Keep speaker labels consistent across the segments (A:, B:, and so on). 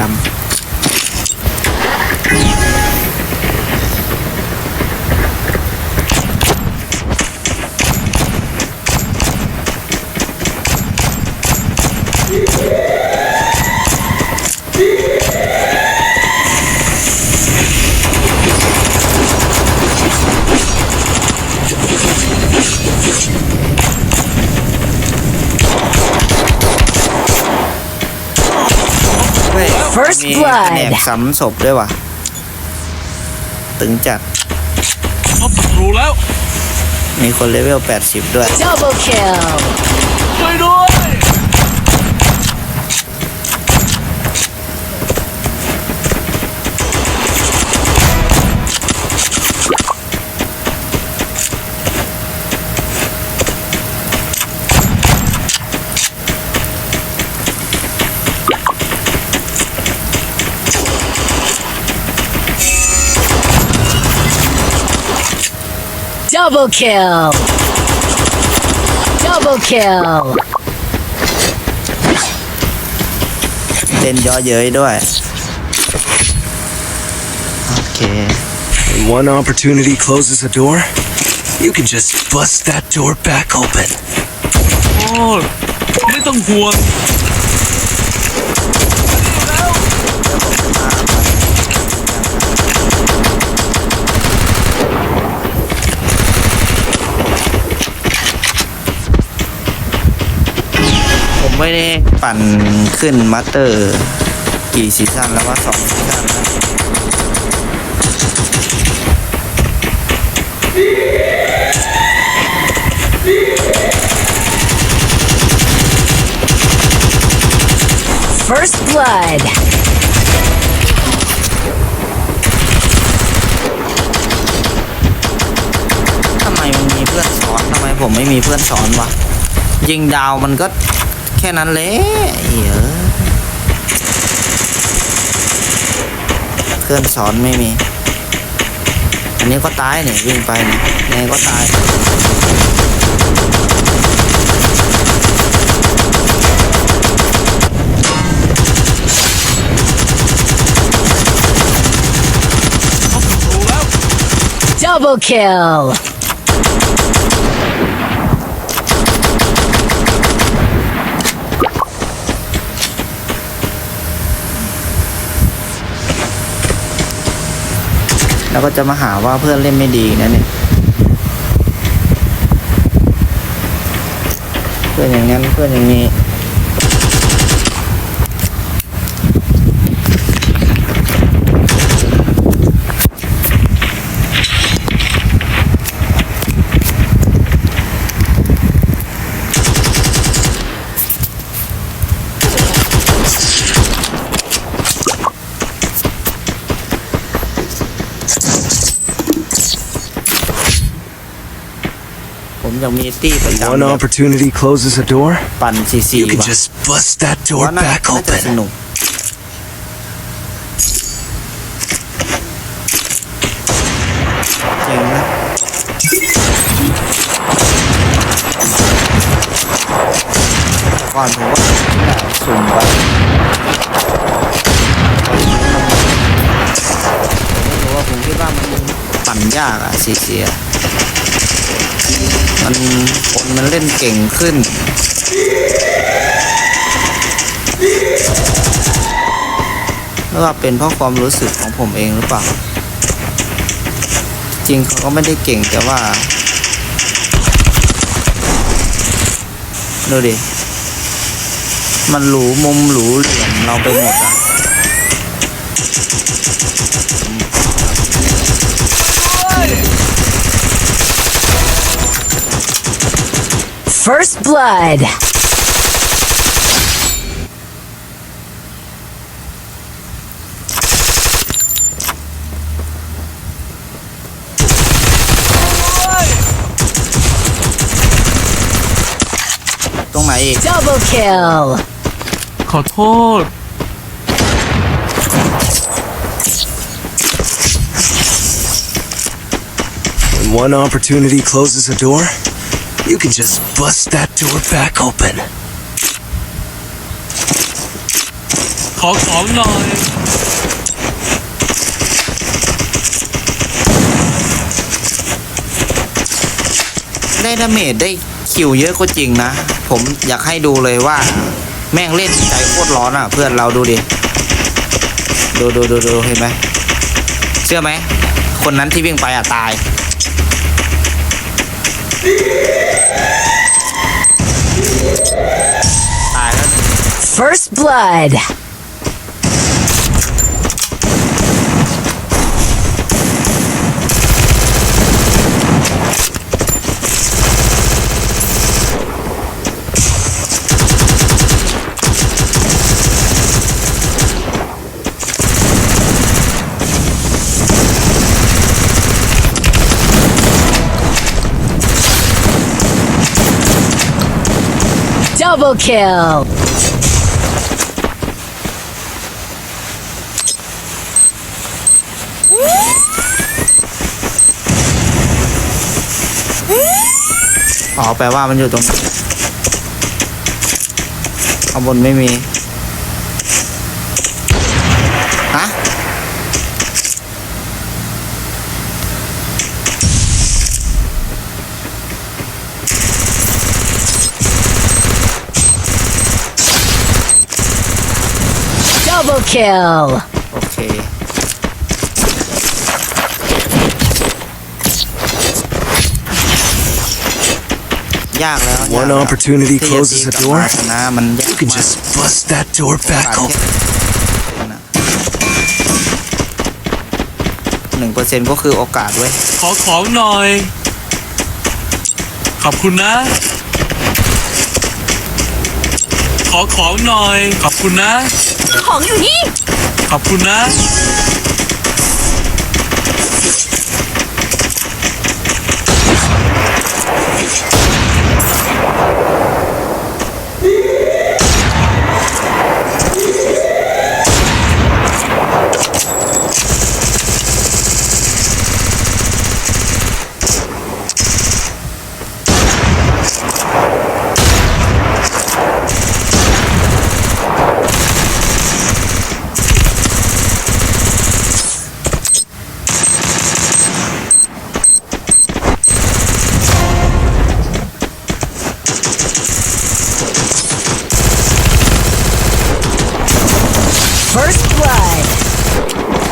A: ดำ
B: First
A: มี
B: blood
A: แผนกซ้ำศพด้วยว่ะ ตึงจัด
C: พบศัตรูแล้ว
A: มีคนเลเวล 80 ด้วย
B: Double kill.
C: ช่วยด้วย
B: Double kill. Double kill.
A: เล่นย่อเย้ยด้วย โอเค
D: When one opportunity closes a door, you can just bust that door back open.
C: โอ้ไม่ต้องห่วง
A: ไม่ได้ปั่นขึ้นมาสเตอร์ กี่ซีซั่นแล้วว่าสองซีซั่นแล้ว
B: First blood.
A: ทำไมมันมีเพื่อนสอนทำไมผมไม่มีเพื่อนสอนวะยิงดาวมันก็แค่นั้นแหละเหี้ยเพื่อนสอนไม่มี อันนี้ก็ตายเนี่ยวิ่งไปเนี่ยไงก็ตาย
C: พบศัตรูแล้
A: แล้วก็จะมาหาว่าเพื่อนเล่นไม่ดีนะเนี่ยเพื่อนอย่างนั้นเพื่อนอย่างนี้ ผมยังมีตี้ประจำ
D: One
A: แบบ
D: opportunity closes a door,
A: ปั่นซีซี
D: you can
A: ว่ะ
D: just bust that
A: ว่า
D: door
A: น่า
D: back
A: น่าจะส
D: open.
A: นุก เจ๋งนะ ก่อนผมว่าสุ่มไปไม่รู้ว่าผมคิดว่ามันปั่นยากอะซีซีอะ มันคนมันเล่นเก่งขึ้นไม่ว่าเป็นเพราะความรู้สึกของผมเองหรือเปล่า จริงเขาก็ไม่ได้เก่งแต่ว่าดูดิ มันหรูมุมหรูเหลี่ยมเราไปหมดอะ
B: First blood.
A: ตรงไหนอีก
B: Double kill.
C: ขอโทษ
D: When one opportunity closes a door, you can just bust that door back open.
C: ขอของหน่อย
A: ได้ดาเมจได้คิวเยอะก็จริงนะ ผมอยากให้ดูเลยว่า แม่งเล่นใจโคตรร้อนอะ เพื่อนเราดูดิ ดูดูดูดูเห็นไหมเชื่อไหม คนนั้นที่วิ่งไปอะตาย
B: First blood. Double kill.
A: อ๋อ แปลว่ามันอยู่ตรงข้างบนไม่มี
B: kill.
A: โอเค ยากแล้ว
D: One
A: ยากแล้ว
D: opportunity
A: ที่จะ
D: closes
A: ตี
D: a
A: กลับ
D: door
A: มาชนะมันยาก
D: You can
A: มาก
D: just bust that door back
A: โอกาส
D: open.
A: หนึ่งเปอร์เซ็นต์ก็คือโอกาสเว้ย
C: ขอของหน่อย ขอบคุณนะ ขอของหน่อย ขอบคุณนะ
B: ของอยู่นี่
C: ขอบคุณนะ
B: First blood.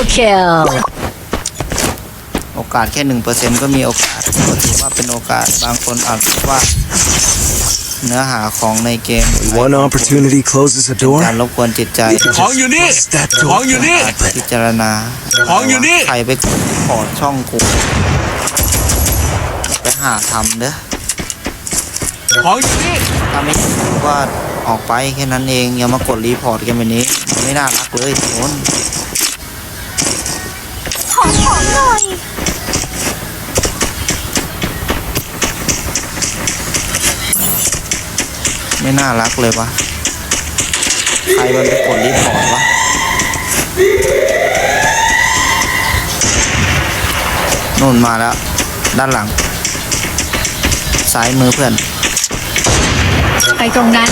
B: Double kill.
A: โอกาสแค่หนึ่งเปอร์เซ็นต์ก็มีโอกาสก็ถือว่าเป็นโอกาสบางคนอาจคิดว่า เนื้อหาของในเกม
D: One opportunity closes a door.
A: การรบกวนจิตใจ
D: You can
C: ของอยู่
D: just
C: นี่
D: bust that
C: ข
D: door
C: องอยู่นี่
D: back open.
A: พิจารณา
C: ของอยู่นี่
A: ใครไปขอช่องกูไปหาทำเด้อ
C: ของอยู่นี่
A: ถ้าไม่ว่าออกไปแค่นั้นเอง อย่ามากดรีพอร์ตกันแบบนี้มันไม่น่ารักเลยทุกคน
B: ของหน่อย
A: ไม่น่ารักเลยวะ ใครมันไปกดรีพอร์ตวะนู่นมาแล้ว ด้านหลัง ซ้ายมือเพื่อน
B: ไปตรงนั้น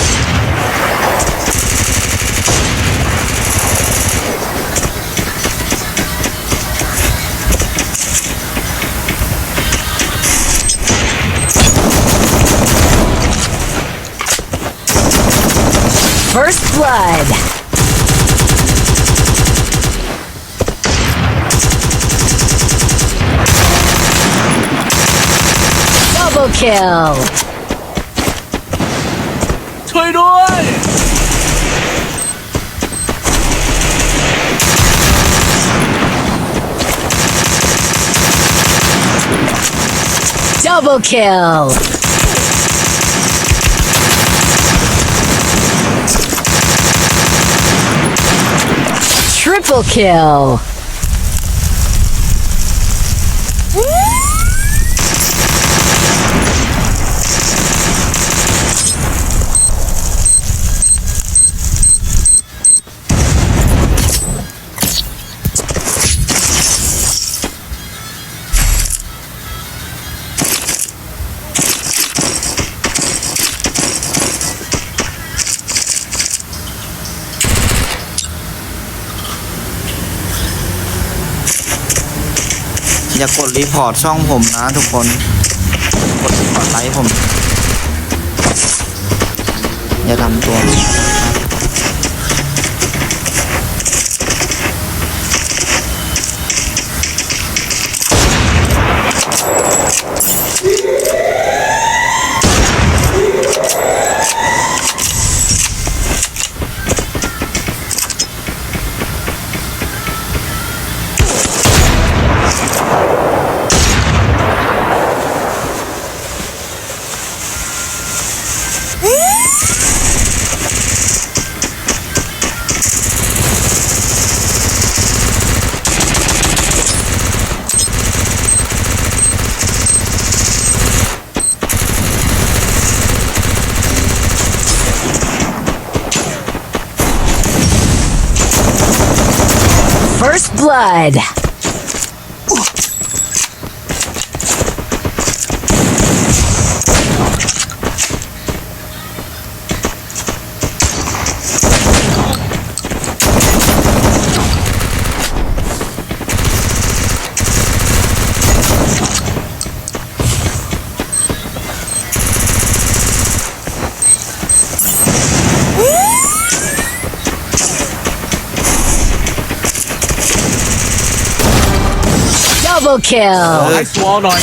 B: blood. Double kill.
C: ช่วยด้วย
B: Double kill. Triple kill.
A: อย่ากดรีพอร์ตช่องผมนะทุกคน กดรีพอร์ตไลค์ผม อย่าทำตัว
B: First blood. Double kill.
C: ให้ตัวหน่อย